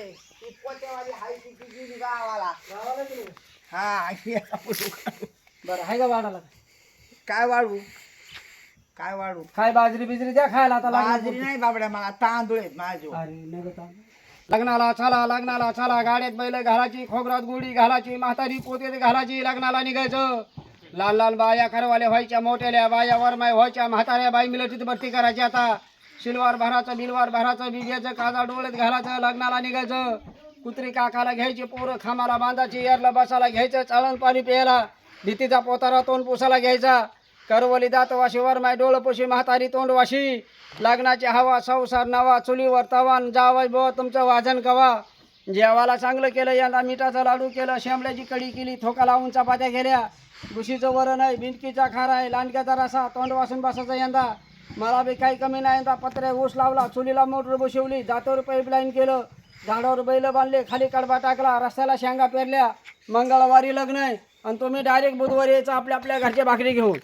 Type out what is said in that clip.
आहे ती पोटेवाली हाय ती ती गेली गावाला. गावाला गेली? का? हा आपण काढू. बरं आहे का वाढायला? काय वाढू? काय वाढू? काय बाजरी बिजरी द्या खायला आता बाजरी नाही बाबड्या मला तांदूळ आहेत अरे तांदूळ. लग्नाला चला लग्नाला चला गाड्यात बैल घालायची खोबरात गुढी घालायची म्हातारी पोते घालायची लग्नाला निघायचं. लाल लाल बाया खरवाल्या व्हायच्या मोठ्याल्या बाया वरमाय व्हायच्या म्हाताऱ्या बाई मिलटीत भरती करायची आता. शिलवार भराचं बिलवार भराचं बिब्याचं काजा डोळ्यात घालायचं लग्नाला निघायचं. कुत्री काकाला घ्यायची पोरं खामाला बांधायची यारला बसायला घ्यायचं चाळण पाणी प्यायला. भीतीचा पोतारा तोंड पुसायला घ्यायचा. करवली दातवाशी वर माय डोळपोशी म्हातारी तोंडवाशी लग्नाची हवा संसार नवा चुलीवर तवान जावाय बो तुमचं वाजन कवा जेवाला चांगलं केलं यंदा मिठाचा लाडू केलं शेंबड्याची कडी केली थोका लावून चपात्या केल्या. गुशीचं वरण आहे भिंडकीचा खार आहे लांडक्याचा रसा तोंड वासून बसायचं यंदा. मला बी काही कमी नाही. यंदा पत्रे ऊस लावला चुलीला मोटर बसवली जातावर पाईपलाईन केलं झाडावर बैल बांधले खाली कडबा टाकला रस्त्याला शेंगा पेरल्या मंगळवारी लग्न आहे. आणि तुम्ही डायरेक्ट बुधवारी यायचं आपल्या आपल्या घरच्या भाकरी घेऊन.